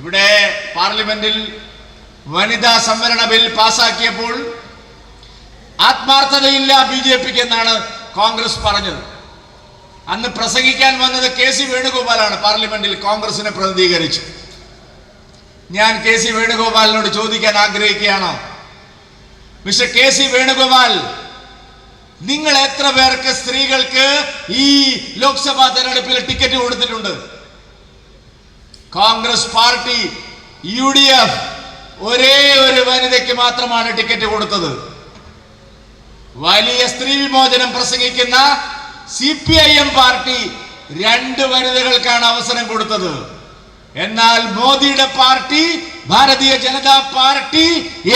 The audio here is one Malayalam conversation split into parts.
ഇവിടെ പാർലമെന്റിൽ വനിതാ സംവരണ ബിൽ പാസാക്കിയപ്പോൾ ആത്മാർത്ഥതയില്ല ബി ജെ പിക്ക് എന്നാണ് കോൺഗ്രസ് പറഞ്ഞത്. അന്ന് പ്രസംഗിക്കാൻ വന്നത് കെ സി വേണുഗോപാലാണ് പാർലമെന്റിൽ കോൺഗ്രസിനെ പ്രതിനിധീകരിച്ച്. ഞാൻ കെ സി വേണുഗോപാലിനോട് ചോദിക്കാൻ ആഗ്രഹിക്കുകയാണ്. മിസ്റ്റർ കെ സി വേണുഗോപാൽ നിങ്ങൾ എത്ര പേർക്ക് സ്ത്രീകൾക്ക് ഈ ലോക്സഭാ തെരഞ്ഞെടുപ്പിൽ ടിക്കറ്റ് കൊടുത്തിട്ടുണ്ട്? Congress party U D F ഒരേ ഒരു വനിതയ്ക്ക് മാത്രമാണ് ടിക്കറ്റ് കൊടുത്തത്. വലിയ സ്ത്രീ വിമോചനം പ്രസംഗിക്കുന്ന C P I M party രണ്ട് വനിതകൾക്കാണ് അവസരം കൊടുത്തത്. എന്നാൽ മോദിയുടെ party Bharatiya Janata party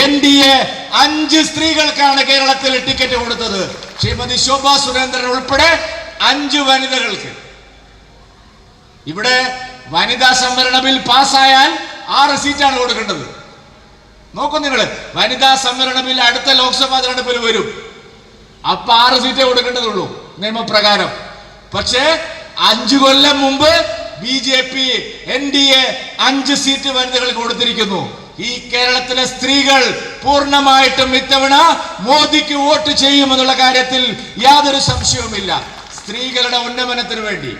N D A അഞ്ച് സ്ത്രീകൾക്കാണ് കേരളത്തിൽ ടിക്കറ്റ് കൊടുത്തത്. ശ്രീമതി ശോഭാ സുരേന്ദ്രൻ ഉൾപ്പെടെ അഞ്ച് വനിതകൾക്ക്. ഇവിടെ വനിതാ സംവരണ ബിൽ പാസ്സായാൽ ആറ് സീറ്റാണ് കൊടുക്കേണ്ടത്. നോക്കൂ നിങ്ങൾ വനിതാ സംവരണ ബിൽ അടുത്ത ലോക്സഭാ തെരഞ്ഞെടുപ്പിൽ വരും. അപ്പൊ ആറ് സീറ്റേ കൊടുക്കേണ്ടതുള്ളൂ നിയമപ്രകാരം. പക്ഷേ അഞ്ചു കൊല്ലം മുമ്പ് B J P N D A അഞ്ച് സീറ്റ് വനിതകൾ കൊടുത്തിരിക്കുന്നു. ഈ കേരളത്തിലെ സ്ത്രീകൾ പൂർണമായിട്ടും ഇത്തവണ മോദിക്ക് വോട്ട് ചെയ്യുമെന്നുള്ള കാര്യത്തിൽ യാതൊരു സംശയവുമില്ല. സ്ത്രീകളുടെ ഉന്നമനത്തിന് വേണ്ടി.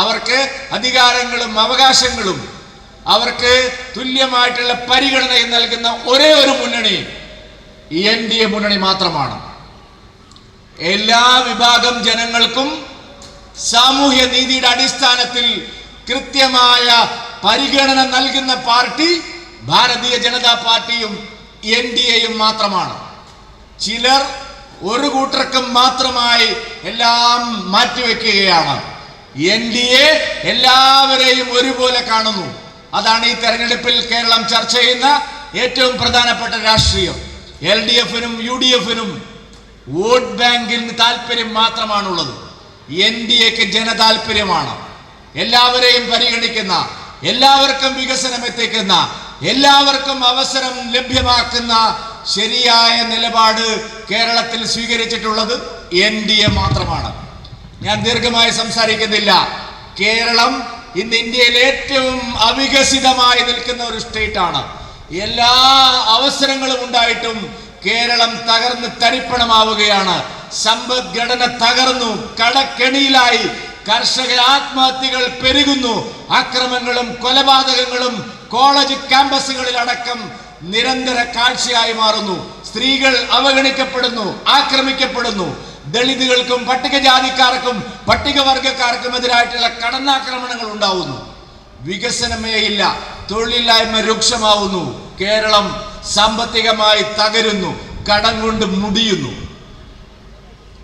അവർക്ക് അധികാരങ്ങളും അവകാശങ്ങളും അവർക്ക് തുല്യമായിട്ടുള്ള പരിഗണനയും നൽകുന്ന ഒരേ ഒരു മുന്നണി എൻ ഡി എ മുന്നണി മാത്രമാണ്. എല്ലാ വിഭാഗം ജനങ്ങൾക്കും സാമൂഹ്യ നീതിയുടെ അടിസ്ഥാനത്തിൽ കൃത്യമായ പരിഗണന നൽകുന്ന പാർട്ടി ഭാരതീയ ജനതാ പാർട്ടിയും എൻ ഡി എയും മാത്രമാണ്. ചിലർ ഒരു കൂട്ടർക്കും മാത്രമായി എല്ലാം മാറ്റിവെക്കുകയാണ്. എൻ ഡി എ എല്ലാവരെയും ഒരുപോലെ കാണുന്നു. അതാണ് ഈ തെരഞ്ഞെടുപ്പിൽ കേരളം ചർച്ച ചെയ്യുന്ന ഏറ്റവും പ്രധാനപ്പെട്ട രാഷ്ട്രീയം. എൽ ഡി എഫിനും യു ഡി എഫിനും വോട്ട് ബാങ്കിന് താല്പര്യം മാത്രമാണുള്ളത്. എൻ ഡി എക്ക് ജനതാല്പര്യമാണ് എല്ലാവരെയും പരിഗണിക്കുന്ന എല്ലാവർക്കും വികസനം എത്തിക്കുന്ന എല്ലാവർക്കും അവസരം ലഭ്യമാക്കുന്ന ശരിയായ നിലപാട് കേരളത്തിൽ സ്വീകരിച്ചിട്ടുള്ളത് എൻ ഡി എ മാത്രമാണ്. ഞാൻ ദീർഘമായി സംസാരിക്കുന്നില്ല. കേരളം ഇന്ന് ഇന്ത്യയിൽ ഏറ്റവും അവികസിതമായി നിൽക്കുന്ന ഒരു സ്റ്റേറ്റ് ആണ്. എല്ലാ അവസരങ്ങളും ഉണ്ടായിട്ടും കേരളം തകർന്ന് തരിപ്പണമാവുകയാണ്. സമ്പദ്ഘടന തകർന്നു കടക്കെണിയിലായി. കർഷക ആത്മഹത്യകൾ പെരുകുന്നു. അക്രമങ്ങളും കൊലപാതകങ്ങളും കോളേജ് ക്യാമ്പസുകളിൽ അടക്കം നിരന്തര കാഴ്ചയായി മാറുന്നു. സ്ത്രീകൾ അവഗണിക്കപ്പെടുന്നു ആക്രമിക്കപ്പെടുന്നു. ദളിതുകൾക്കും പട്ടികജാതിക്കാർക്കും പട്ടികവർഗക്കാർക്കും എതിരായിട്ടുള്ള കടന്നാക്രമണങ്ങൾ ഉണ്ടാവുന്നു. വികസനമേ ഇല്ല തൊഴിലില്ലായ്മ രൂക്ഷമാവുന്നു. കേരളം സാമ്പത്തികമായി തകരുന്നു കടം കൊണ്ട് മുടിയുന്നു.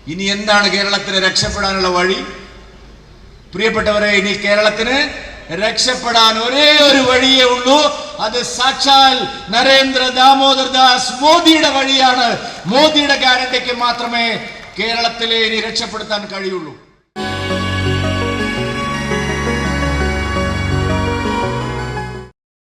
ഇനി എന്താണ് കേരളത്തിന് രക്ഷപ്പെടാനുള്ള വഴി? പ്രിയപ്പെട്ടവരെ ഇനി കേരളത്തിന് രക്ഷപ്പെടാൻ ഒരേ ഒരു വഴിയേ ഉള്ളൂ. അത് സാക്ഷാൽ നരേന്ദ്ര ദാമോദർ ദാസ് മോദിയുടെ വഴിയാണ്. മോദിയുടെ ഗ്യാരണ്ടിക്ക് മാത്രമേ കേരളത്തിലെ ഇനി രക്ഷപ്പെടുത്താൻ കഴിയുള്ളൂ.